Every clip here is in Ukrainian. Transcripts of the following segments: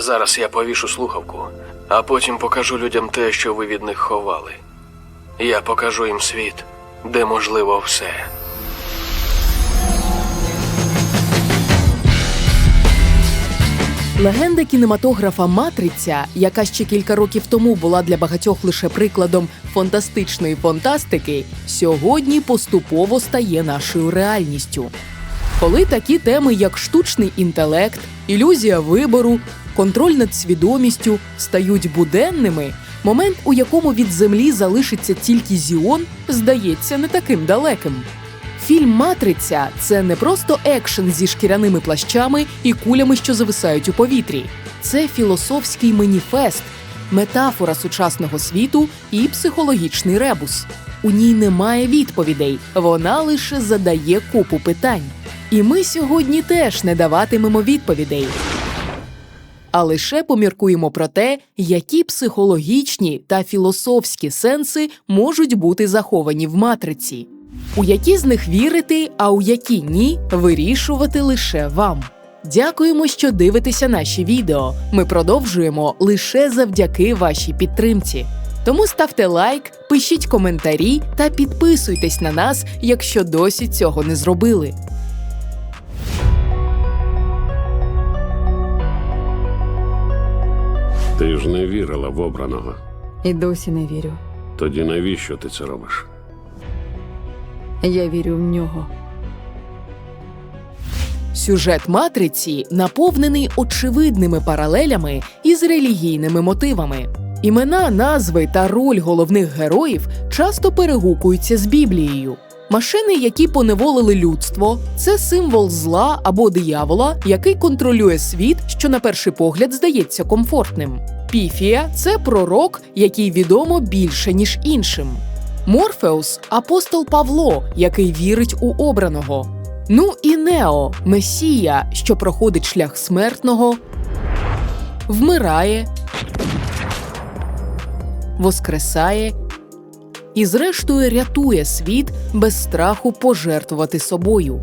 Зараз я повішу слухавку, а потім покажу людям те, що ви від них ховали. Я покажу їм світ, де можливо все. Легенда кінематографа Матриця, яка ще кілька років тому була для багатьох лише прикладом фантастичної фантастики, сьогодні поступово стає нашою реальністю. Коли такі теми, як штучний інтелект, ілюзія вибору, контроль над свідомістю стають буденними, момент, у якому від землі залишиться тільки Зіон, здається не таким далеким. Фільм Матриця це не просто екшен зі шкіряними плащами і кулями, що зависають у повітрі. Це філософський маніфест, метафора сучасного світу і психологічний ребус. У ній немає відповідей, вона лише задає купу питань. І ми сьогодні теж не даватимемо відповідей. А лише поміркуємо про те, які психологічні та філософські сенси можуть бути заховані в матриці. У які з них вірити, а у які ні, вирішувати лише вам. Дякуємо, що дивитеся наші відео. Ми продовжуємо лише завдяки вашій підтримці. Тому ставте лайк, пишіть коментарі та підписуйтесь на нас, якщо досі цього не зробили. Ти ж не вірила в обраного. І досі не вірю. Тоді навіщо ти це робиш? Я вірю в нього. Сюжет матриці наповнений очевидними паралелями із релігійними мотивами. Імена, назви та роль головних героїв часто перегукуються з Біблією. Машини, які поневолили людство, це символ зла або диявола, який контролює світ, що на перший погляд здається комфортним. Піфія це пророк, який відомо більше ніж іншим. Морфеус апостол Павло, який вірить у обраного. Ну і Нео Месія, що проходить шлях смертного, вмирає, воскресає і, зрештою, рятує світ без страху пожертвувати собою.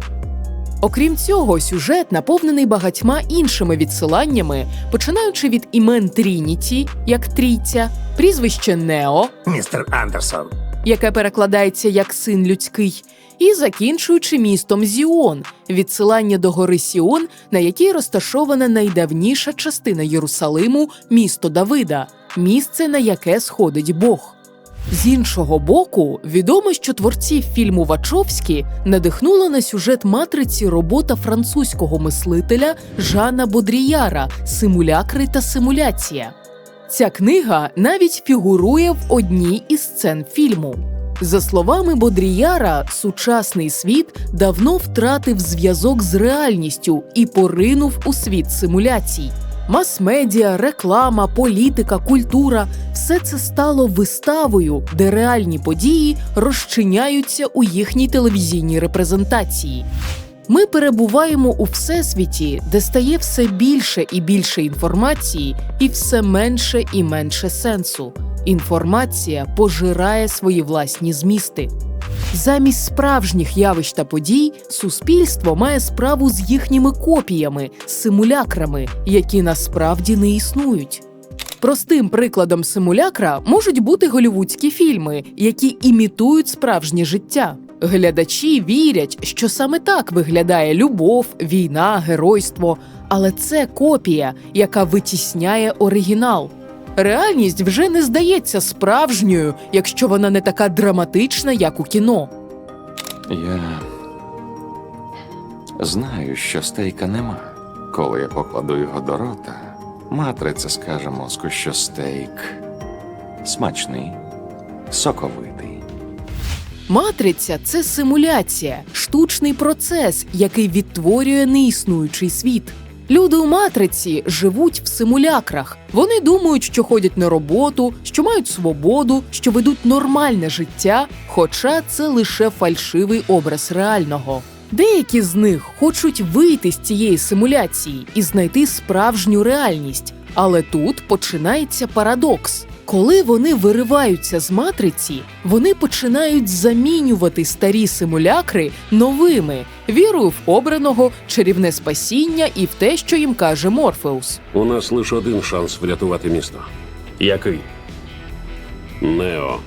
Окрім цього, сюжет наповнений багатьма іншими відсиланнями, починаючи від імен Трініті, як трійця, прізвище Нео, Містер Андерсон. яке перекладається як син людський, і закінчуючи містом Зіон, відсилання до гори Сіон, на якій розташована найдавніша частина Єрусалиму, місто Давида, місце, на яке сходить Бог. З іншого боку, відомо, що творців фільму Вачовські надихнула на сюжет матриці робота французького мислителя Жана Бодріяра Симулякри та симуляція. Ця книга навіть фігурує в одній із сцен фільму. За словами Бодріяра, сучасний світ давно втратив зв'язок з реальністю і поринув у світ симуляцій. Мас-медіа, реклама, політика, культура все це стало виставою, де реальні події розчиняються у їхній телевізійній репрезентації. Ми перебуваємо у всесвіті, де стає все більше і більше інформації, і все менше і менше сенсу. Інформація пожирає свої власні змісти. Замість справжніх явищ та подій суспільство має справу з їхніми копіями, симулякрами, які насправді не існують. Простим прикладом симулякра можуть бути голівудські фільми, які імітують справжнє життя. Глядачі вірять, що саме так виглядає любов, війна, геройство, але це копія, яка витісняє оригінал. Реальність вже не здається справжньою, якщо вона не така драматична, як у кіно. Я знаю, що стейка нема. Коли я покладу його до рота, матриця скаже мозку, що стейк смачний, соковитий. Матриця це симуляція, штучний процес, який відтворює неіснуючий світ. Люди у матриці живуть в симулякрах. Вони думають, що ходять на роботу, що мають свободу, що ведуть нормальне життя, хоча це лише фальшивий образ реального. Деякі з них хочуть вийти з цієї симуляції і знайти справжню реальність. Але тут починається парадокс. Коли вони вириваються з матриці, вони починають замінювати старі симулякри новими, вірою в обраного, чарівне спасіння і в те, що їм каже Морфеус. У нас лише один шанс врятувати місто. Який? Нео.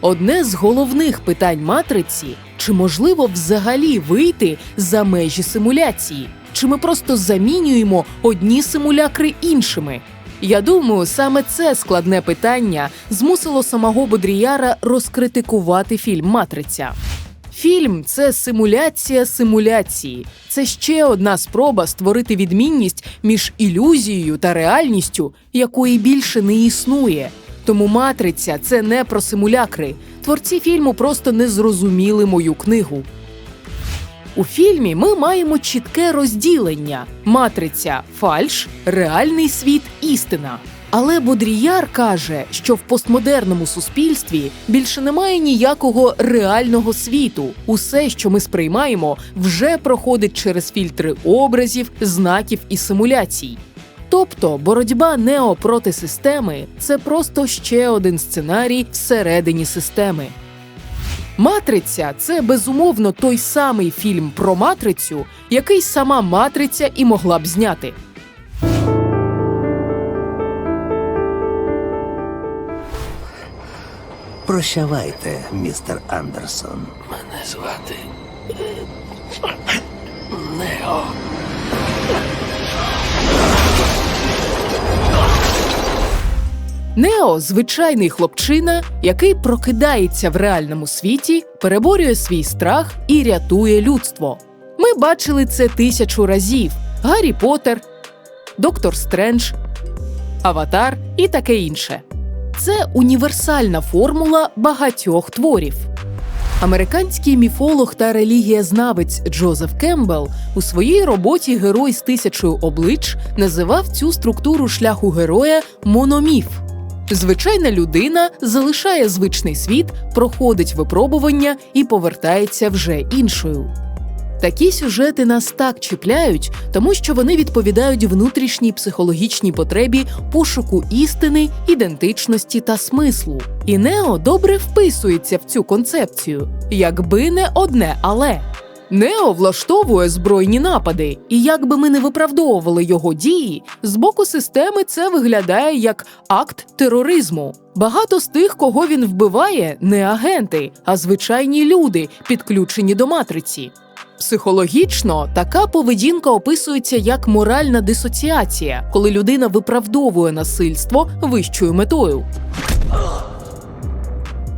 Одне з головних питань матриці чи можливо взагалі вийти за межі симуляції? Чи ми просто замінюємо одні симулякри іншими? Я думаю, саме це складне питання змусило самого Бодріяра розкритикувати фільм Матриця. Фільм це симуляція симуляції. Це ще одна спроба створити відмінність між ілюзією та реальністю, якої більше не існує. Тому матриця це не про симулякри. Творці фільму просто не зрозуміли мою книгу. У фільмі ми маємо чітке розділення: матриця фальш, реальний світ істина. Але Бодріяр каже, що в постмодерному суспільстві більше немає ніякого реального світу. Усе, що ми сприймаємо, вже проходить через фільтри образів, знаків і симуляцій. Тобто боротьба Нео проти системи це просто ще один сценарій всередині системи. Матриця це безумовно той самий фільм про матрицю, який сама матриця і могла б зняти. Прощавайте, містер Андерсон. Мене звати. Нео. Нео звичайний хлопчина, який прокидається в реальному світі, переборює свій страх і рятує людство. Ми бачили це тисячу разів: Гаррі Поттер, Доктор Стрендж, Аватар і таке інше. Це універсальна формула багатьох творів. Американський міфолог та релігієзнавець Джозеф Кембл у своїй роботі Герой з тисячою облич називав цю структуру шляху героя мономіф. Звичайна людина залишає звичний світ, проходить випробування і повертається вже іншою. Такі сюжети нас так чіпляють, тому що вони відповідають внутрішній психологічній потребі пошуку істини, ідентичності та смислу. І Нео добре вписується в цю концепцію, якби не одне але. Нео влаштовує збройні напади, і як би ми не виправдовували його дії, з боку системи це виглядає як акт тероризму. Багато з тих, кого він вбиває, не агенти, а звичайні люди, підключені до матриці. Психологічно така поведінка описується як моральна дисоціація, коли людина виправдовує насильство вищою метою.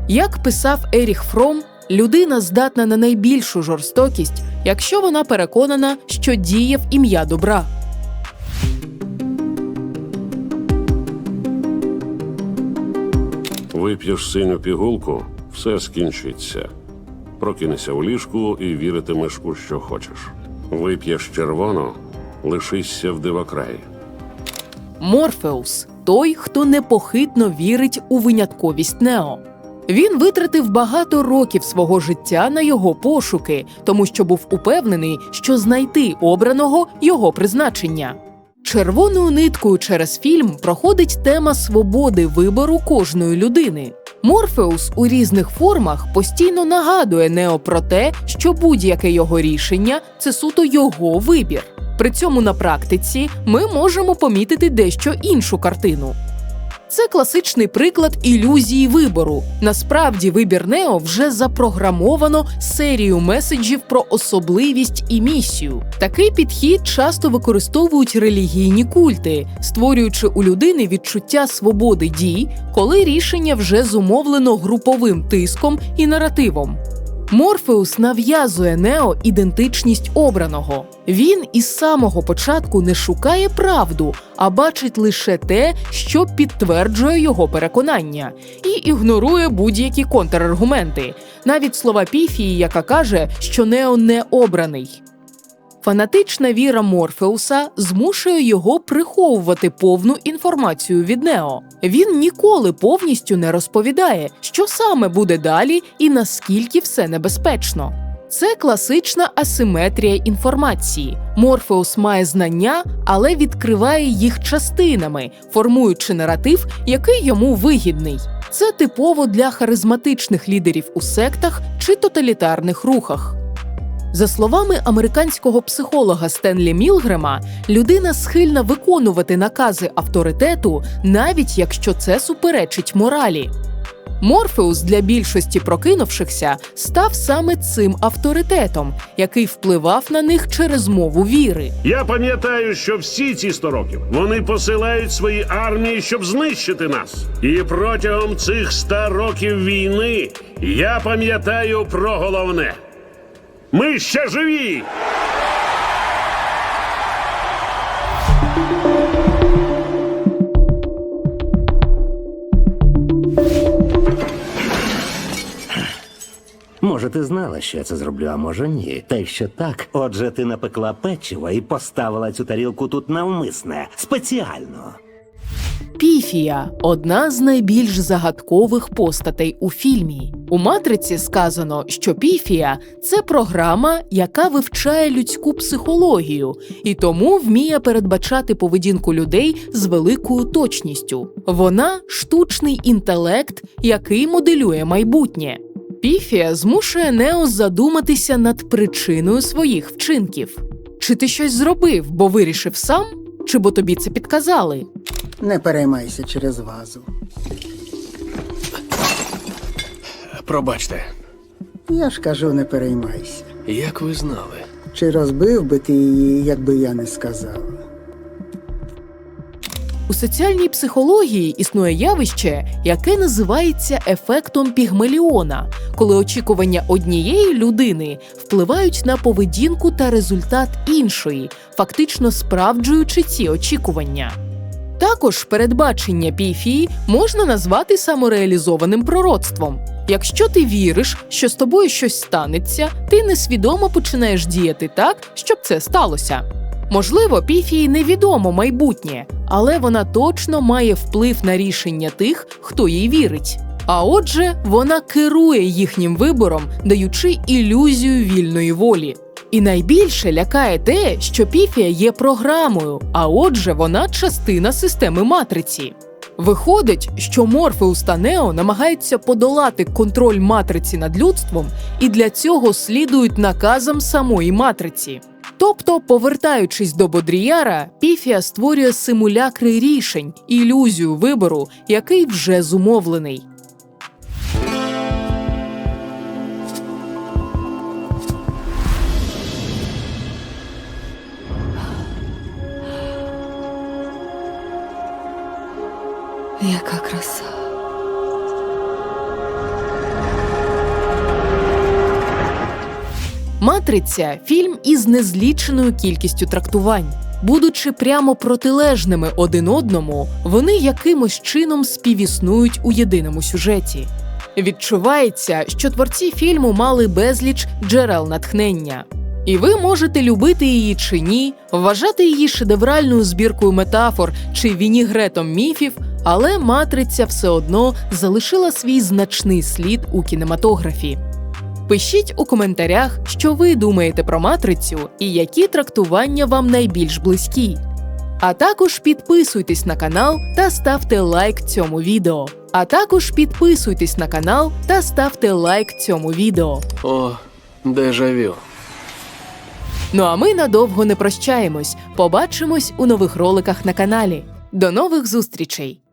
Як писав Еріх Фром, людина здатна на найбільшу жорстокість, якщо вона переконана, що діє в ім'я добра. Вип'єш синю пігулку, все скінчиться. Прокинешся у ліжку і віритимеш у що хочеш. Вип'єш червону, лишишся в дивокраї. Морфеус той, хто непохитно вірить у винятковість Нео. Він витратив багато років свого життя на його пошуки, тому що був упевнений, що знайти обраного його призначення. Червоною ниткою через фільм проходить тема свободи вибору кожної людини. Морфеус у різних формах постійно нагадує Нео про те, що будь-яке його рішення це суто його вибір. При цьому на практиці ми можемо помітити дещо іншу картину. Це класичний приклад ілюзії вибору. Насправді, вибір Нео вже запрограмовано серію меседжів про особливість і місію. Такий підхід часто використовують релігійні культи, створюючи у людини відчуття свободи дій, коли рішення вже зумовлено груповим тиском і наративом. Морфеус нав'язує Нео ідентичність обраного. Він із самого початку не шукає правду, а бачить лише те, що підтверджує його переконання, і ігнорує будь-які контраргументи, навіть слова Піфії, яка каже, що Нео не обраний. Фанатична віра Морфеуса змушує його приховувати повну інформацію від Нео. Він ніколи повністю не розповідає, що саме буде далі і наскільки все небезпечно. Це класична асиметрія інформації. Морфеус має знання, але відкриває їх частинами, формуючи наратив, який йому вигідний. Це типово для харизматичних лідерів у сектах чи тоталітарних рухах. За словами американського психолога Стенлі Мілгрема, людина схильна виконувати накази авторитету, навіть якщо це суперечить моралі. Морфеус для більшості прокинувшихся став саме цим авторитетом, який впливав на них через мову віри. Я пам'ятаю, що всі ці 100 років вони посилають свої армії, щоб знищити нас. І протягом цих 100 років війни я пам'ятаю про головне. Ми ще живі! Може, ти знала, що я це зроблю, а може ні. Та якщо так, отже, ти напекла печиво і поставила цю тарілку тут навмисне, спеціально. Піфія одна з найбільш загадкових постатей у фільмі. У матриці сказано, що Піфія це програма, яка вивчає людську психологію і тому вміє передбачати поведінку людей з великою точністю. Вона штучний інтелект, який моделює майбутнє. Піфія змушує Нео задуматися над причиною своїх вчинків. Чи ти щось зробив, бо вирішив сам, чи бо тобі це підказали? Не переймайся через вазу. Пробачте, Я ж кажу, не переймайся. як ви знали? Чи розбив би ти її, якби я не сказав? У соціальній психології існує явище, яке називається ефектом Пігмаліона, коли очікування однієї людини впливають на поведінку та результат іншої, фактично справджуючи ці очікування. Також передбачення піфії можна назвати самореалізованим пророцтвом. Якщо ти віриш, що з тобою щось станеться, ти несвідомо починаєш діяти так, щоб це сталося. Можливо, піфії невідомо майбутнє, але вона точно має вплив на рішення тих, хто їй вірить. А отже, вона керує їхнім вибором, даючи ілюзію вільної волі. І найбільше лякає те, що піфія є програмою, а отже, вона частина системи матриці. Виходить, що Морфеус та Нео намагаються подолати контроль матриці над людством і для цього слідують наказам самої матриці. Тобто, повертаючись до Бодріяра, Піфія створює симулякри рішень, ілюзію вибору, який вже зумовлений. Яка краса. Матриця фільм із незліченою кількістю трактувань. Будучи прямо протилежними один одному, вони якимось чином співіснують у єдиному сюжеті. Відчувається, що творці фільму мали безліч джерел натхнення. І ви можете любити її чи ні, вважати її шедевральною збіркою метафор чи вінігретом міфів, але матриця все одно залишила свій значний слід у кінематографі. Пишіть у коментарях, що ви думаєте про матрицю і які трактування вам найбільш близькі. А також підписуйтесь на канал та ставте лайк цьому відео. А також підписуйтесь на канал та ставте лайк цьому відео. О, дежавю. Ну а ми надовго не прощаємось. Побачимось у нових роликах на каналі. До нових зустрічей!